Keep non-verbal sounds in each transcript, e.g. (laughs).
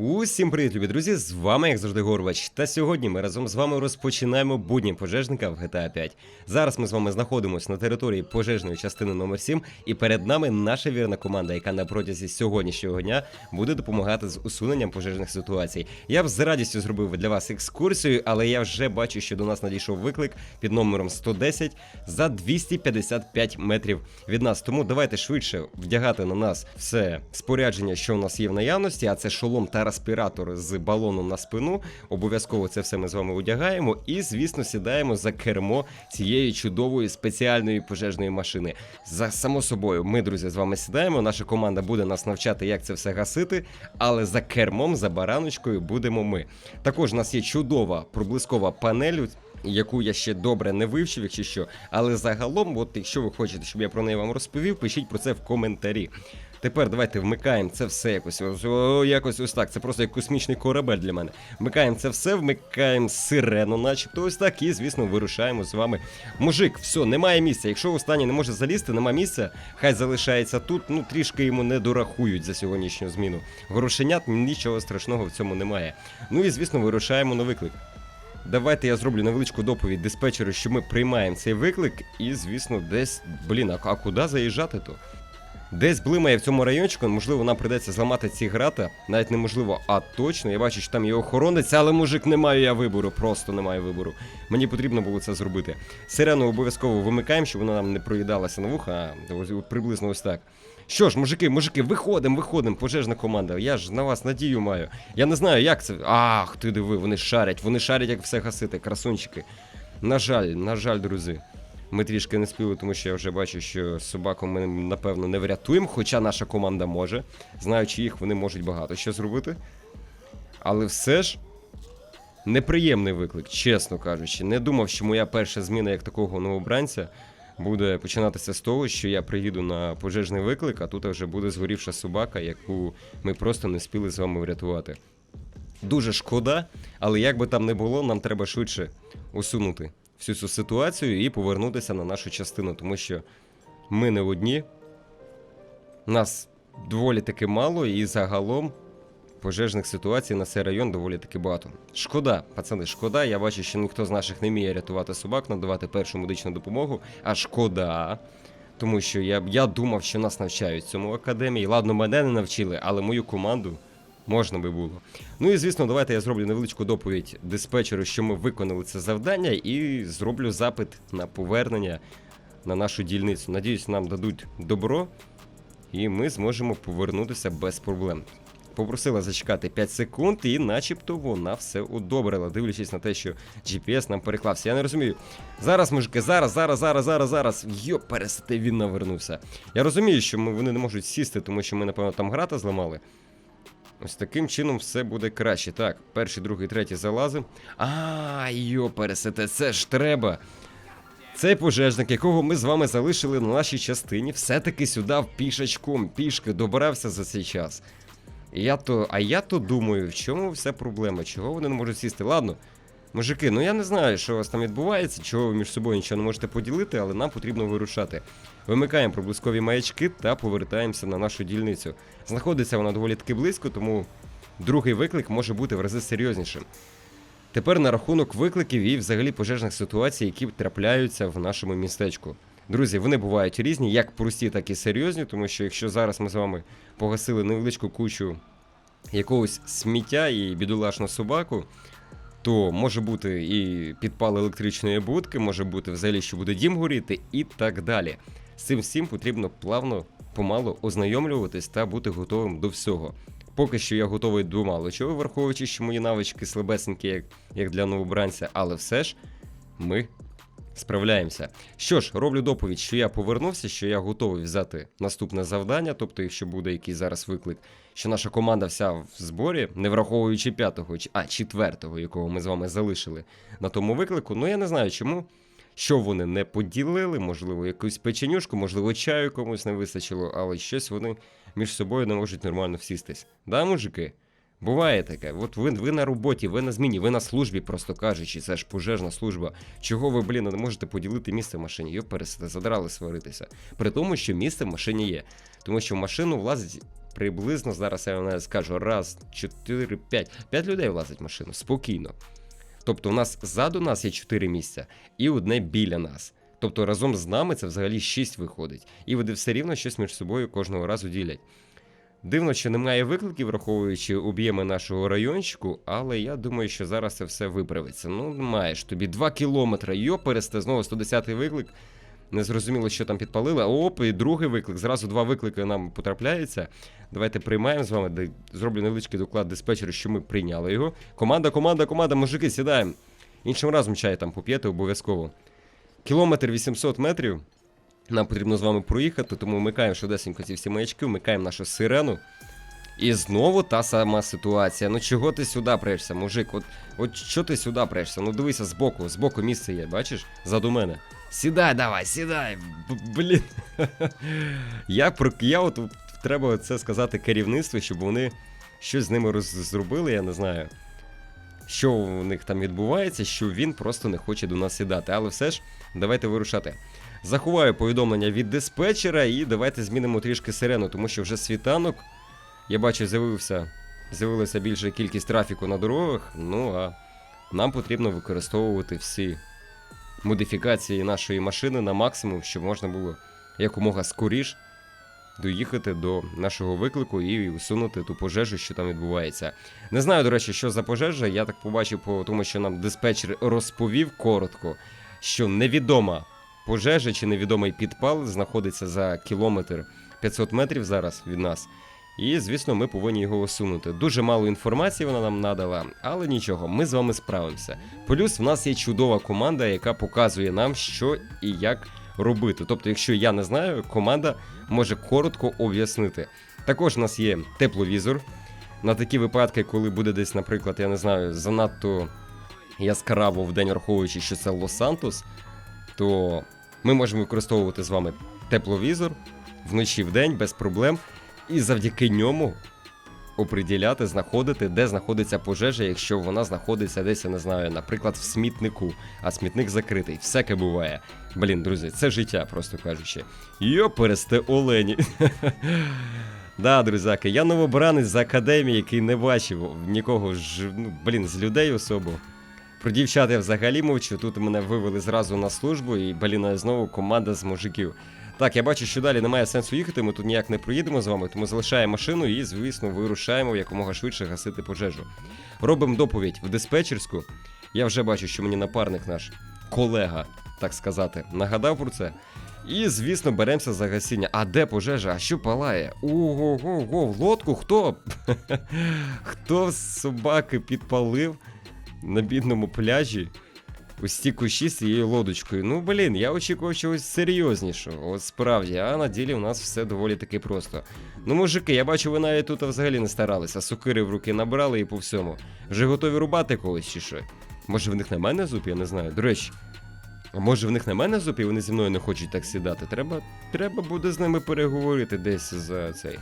Усім привіт, любі друзі! З вами, як завжди, Горбач. Та сьогодні ми разом з вами розпочинаємо будні пожежника в GTA 5. Зараз ми з вами знаходимося на території пожежної частини номер 7 і перед нами наша вірна команда, яка на протязі сьогоднішнього дня буде допомагати з усуненням пожежних ситуацій. Я б з радістю зробив для вас екскурсію, але я вже бачу, що до нас надійшов виклик під номером 110 за 255 метрів від нас. Тому давайте швидше вдягати на нас все спорядження, що у нас є в наявності, а це шолом та респіратор з балоном на спину. Обов'язково це все ми з вами одягаємо. І, звісно, сідаємо за кермо цієї чудової спеціальної пожежної машини. За само собою, ми, друзі, з вами сідаємо. Наша команда буде нас навчати, як це все гасити. Але за кермом, за бараночкою будемо ми. Також у нас є чудова проблискова панель. Яку я ще добре не вивчив, якщо що. Але загалом, от якщо ви хочете, щоб я про неї вам розповів, пишіть про це в коментарі. Тепер давайте вмикаємо це все якось. Ось, о, якось ось так. Це просто як космічний корабель для мене. Вмикаємо це все, вмикаємо сирену, начебто ось так, і, звісно, вирушаємо з вами. Мужик, все, немає місця. Якщо останній не може залізти, нема місця, хай залишається тут. Ну трішки йому не дорахують за сьогоднішню зміну. Грошенят нічого страшного в цьому немає. Ну і звісно, вирушаємо на виклик. Давайте я зроблю невеличку доповідь диспетчеру, що ми приймаємо цей виклик, і, звісно, десь, блін, а, а куди заїжджати то? Десь блимає в цьому райончику, можливо, нам придеться зламати ці грата. Навіть неможливо, а точно. Я бачу, що там є охоронець, але мужик не маю я вибору, просто не маю вибору. Мені потрібно було це зробити. Сирену обов'язково вимикаємо, щоб вона нам не проїдалася на вуха, приблизно ось так. Що ж, мужики, мужики, виходимо, виходимо, пожежна команда. Я ж на вас надію маю. Я не знаю, як це. Ах, ти диви, вони шарять, вони шарять, як все гасити, красунчики. На жаль, на жаль, друзі. Ми трішки не спіли, тому що я вже бачу, що собаку ми напевно не врятуємо, хоча наша команда може. Знаючи їх, вони можуть багато що зробити. Але все ж неприємний виклик, чесно кажучи. Не думав, що моя перша зміна як такого новобранця буде починатися з того, що я приїду на пожежний виклик, а тут вже буде згорівша собака, яку ми просто не спіли з вами врятувати. Дуже шкода, але як би там не було, нам треба швидше усунути всю цю ситуацію і повернутися на нашу частину, тому що ми не одні, нас доволі таки мало, і загалом пожежних ситуацій на цей район доволі таки багато. Шкода, пацани, шкода. Я бачу, що ніхто з наших не вміє рятувати собак, надавати першу медичну допомогу. А шкода. Тому що я, я думав, що нас навчають в цьому академії. Ладно, мене не навчили, але мою команду можна би було. Ну і звісно, давайте я зроблю невеличку доповідь диспетчеру, що ми виконали це завдання, і зроблю запит на повернення на нашу дільницю. Надіюсь, нам дадуть добро, і ми зможемо повернутися без проблем. Попросила зачекати 5 секунд, і начебто вона все одобрила, дивлячись на те, що GPS нам переклався. Я не розумію. Зараз, мужики, зараз, зараз, зараз, зараз, зараз. Йо, пересете, він навернувся. Я розумію, що ми, вони не можуть сісти, тому що ми, напевно, там грата зламали. Ось таким чином все буде краще. Так, перший, другий, третій залази. А, йо, пересете, це ж треба. Цей пожежник, якого ми з вами залишили на нашій частині, все-таки сюди пішечком, пішки добирався за цей час. Я то, а я то думаю, в чому вся проблема? Чого вони не можуть сісти? Ладно, мужики, ну я не знаю, що у вас там відбувається, чого ви між собою нічого не можете поділити, але нам потрібно вирушати. Вимикаємо проблискові маячки та повертаємося на нашу дільницю. Знаходиться вона доволі таки близько, тому другий виклик може бути в рази серйознішим. Тепер на рахунок викликів і взагалі пожежних ситуацій, які трапляються в нашому містечку. Друзі, вони бувають різні, як прості, так і серйозні, тому що якщо зараз ми з вами погасили невеличку кучу якогось сміття і бідолашну собаку, то може бути і підпал електричної будки, може бути взагалі, що буде дім горіти, і так далі. З цим всім потрібно плавно, помалу ознайомлюватись та бути готовим до всього. Поки що я готовий до мало враховуючи, що мої навички слабесенькі, як, як для новобранця, але все ж ми справляємося. Що ж, роблю доповідь, що я повернувся, що я готовий взяти наступне завдання, тобто, якщо буде якийсь зараз виклик, що наша команда вся в зборі, не враховуючи п'ятого, а четвертого, якого ми з вами залишили на тому виклику. Ну я не знаю чому. Що вони не поділили, можливо, якусь печенюшку, можливо, чаю комусь не вистачило, але щось вони між собою не можуть нормально всістись. Да, мужики? Буває таке. От ви, ви на роботі, ви на зміні, ви на службі, просто кажучи, це ж пожежна служба. Чого ви, блін, не можете поділити місце в машині? Йо, пересете, задрали сваритися. При тому, що місце в машині є. Тому що в машину влазить приблизно, зараз я вам скажу, раз, чотири, п'ять. П'ять людей влазить в машину, спокійно. Тобто, у нас ззаду нас є чотири місця і одне біля нас. Тобто разом з нами це взагалі шість виходить. І вони все рівно щось між собою кожного разу ділять. Дивно, що немає викликів, враховуючи об'єми нашого райончику, але я думаю, що зараз це все виправиться. Ну, маєш тобі 2 кілометри, йопересте, знову 110-й виклик. Не зрозуміло, що там підпалили. Оп, і другий виклик. Зразу два виклики нам потрапляються. Давайте приймаємо з вами. Зроблю невеличкий доклад диспетчеру, що ми прийняли його. Команда, команда, команда, мужики, сідаємо. Іншим разом чай там поп'єте обов'язково. Кілометр 800 метрів. Нам потрібно з вами проїхати, тому вмикаємо швидесенько ці всі маячки, вмикаємо нашу сирену. І знову та сама ситуація. Ну чого ти сюди прешся, мужик? От, от що ти сюди прешся? Ну дивися збоку, збоку місце є, бачиш? Заду мене. Сідай, давай, сідай. Блін. (laughs) Я я от треба це сказати керівництву, щоб вони щось з ними зробили, я не знаю. Що у них там відбувається, що він просто не хоче до нас сідати. Але все ж, давайте вирушати. Заховаю повідомлення від диспетчера і давайте змінимо трішки сирену, тому що вже світанок. Я бачу, з'явився, з'явилася більша кількість трафіку на дорогах. Ну а нам потрібно використовувати всі модифікації нашої машини на максимум, щоб можна було якомога скоріш доїхати до нашого виклику і усунути ту пожежу, що там відбувається. Не знаю, до речі, що за пожежа. Я так побачив по тому, що нам диспетчер розповів коротко, що невідома пожежа чи невідомий підпал знаходиться за кілометр 500 метрів зараз від нас. І, звісно, ми повинні його усунути. Дуже мало інформації вона нам надала, але нічого, ми з вами справимося. Плюс в нас є чудова команда, яка показує нам, що і як робити. Тобто, якщо я не знаю, команда може коротко об'яснити. Також у нас є тепловізор. На такі випадки, коли буде десь, наприклад, я не знаю, занадто яскраво в день, враховуючи, що це Лос-Сантос, то ми можемо використовувати з вами тепловізор вночі в день без проблем, і завдяки ньому оприділяти, знаходити, де знаходиться пожежа, якщо вона знаходиться десь, я не знаю, наприклад, в смітнику, а смітник закритий. Всяке буває. Блін, друзі, це життя, просто кажучи. Йопересте олені. (laughs) Да, друзяки, я новобранець з академії, який не бачив нікого ж, ну, блін, з людей особо. Про дівчат я взагалі мовчу. Тут мене вивели зразу на службу, і блін, знову команда з мужиків. Так, я бачу, що далі немає сенсу їхати, ми тут ніяк не проїдемо з вами, тому залишаємо машину і, звісно, вирушаємо якомога швидше гасити пожежу. Робимо доповідь в диспетчерську. Я вже бачу, що мені напарник наш, колега, так сказати, нагадав про це. І, звісно, беремося за гасіння. А де пожежа? А що палає? Ого-го-го, в лодку хто? (laughs) Хто собаки підпалив на бідному пляжі? Ті кущі з цією лодочкою. Ну, блін, я очікував чогось серйознішого. От справді, а на ділі у нас все доволі таки просто. Ну, мужики, я бачу, ви навіть тут взагалі не старалися. Сокири в руки набрали і по всьому. Вже готові рубати когось чи що? Може в них на мене зуб, я не знаю. До речі. А може в них на мене зуб і вони зі мною не хочуть так сідати. Треба, треба буде з ними переговорити десь за цей.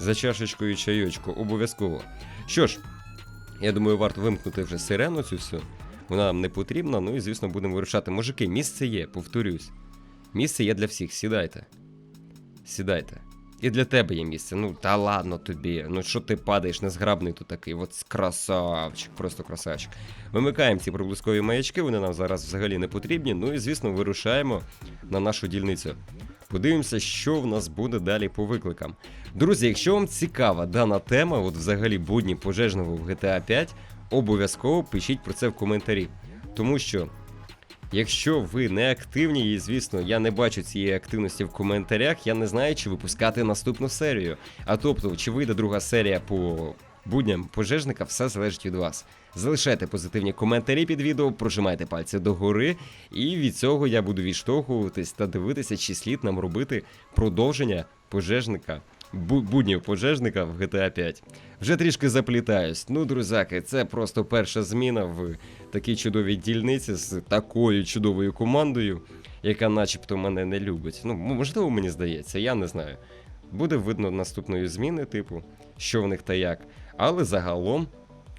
За чашечкою чайочку, обов'язково. Що ж, я думаю, варто вимкнути вже сирену цю всю. Вона нам не потрібна, ну і звісно будемо вирушати. Мужики, місце є, повторюсь. Місце є для всіх, сідайте. Сідайте. І для тебе є місце. Ну, та ладно тобі. Ну що ти падаєш, незграбний тут такий. От красавчик, просто красавчик. Вимикаємо ці проблискові маячки, вони нам зараз взагалі не потрібні. Ну і звісно, вирушаємо на нашу дільницю. Подивимося, що в нас буде далі по викликам. Друзі, якщо вам цікава дана тема, от взагалі будні пожежного в GTA 5, обов'язково пишіть про це в коментарі. Тому що, якщо ви не активні, і звісно, я не бачу цієї активності в коментарях, я не знаю, чи випускати наступну серію. А тобто, чи вийде друга серія по будням пожежника, все залежить від вас. Залишайте позитивні коментарі під відео, прожимайте пальці догори, і від цього я буду відштовхуватись та дивитися, чи слід нам робити продовження пожежника. бу- Буднів пожежника в GTA 5. Вже трішки заплітаюсь. Ну, друзяки, це просто перша зміна в такій чудовій дільниці з такою чудовою командою, яка начебто мене не любить. Ну, можливо, мені здається, я не знаю. Буде видно наступної зміни, типу, що в них та як. Але загалом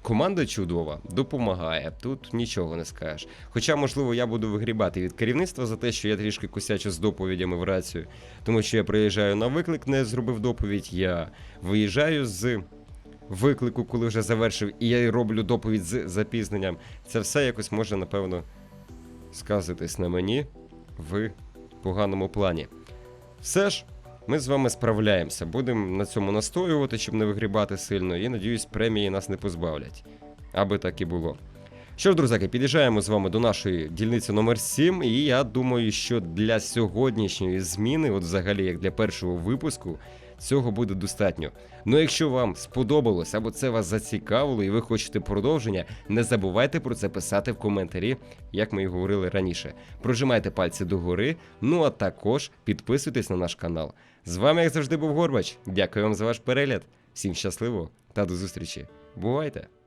Команда чудова, допомагає. Тут нічого не скажеш. Хоча, можливо, я буду вигрібати від керівництва за те, що я трішки косячу з доповідями в рацію, тому що я приїжджаю на виклик, не зробив доповідь. Я виїжджаю з виклику, коли вже завершив, і я роблю доповідь з запізненням. Це все якось може, напевно, сказатись на мені в поганому плані. Все ж, ми з вами справляємося. Будемо на цьому настоювати, щоб не вигрібати сильно, і надіюсь, премії нас не позбавлять. Аби так і було. Що ж, друзяки, під'їжджаємо з вами до нашої дільниці номер 7 і я думаю, що для сьогоднішньої зміни, от взагалі як для першого випуску, цього буде достатньо. Ну якщо вам сподобалось або це вас зацікавило і ви хочете продовження, не забувайте про це писати в коментарі, як ми і говорили раніше. Прожимайте пальці догори, ну а також підписуйтесь на наш канал. З вами, як завжди, був Горбач. Дякую вам за ваш перегляд. Всім щасливо та до зустрічі. Бувайте!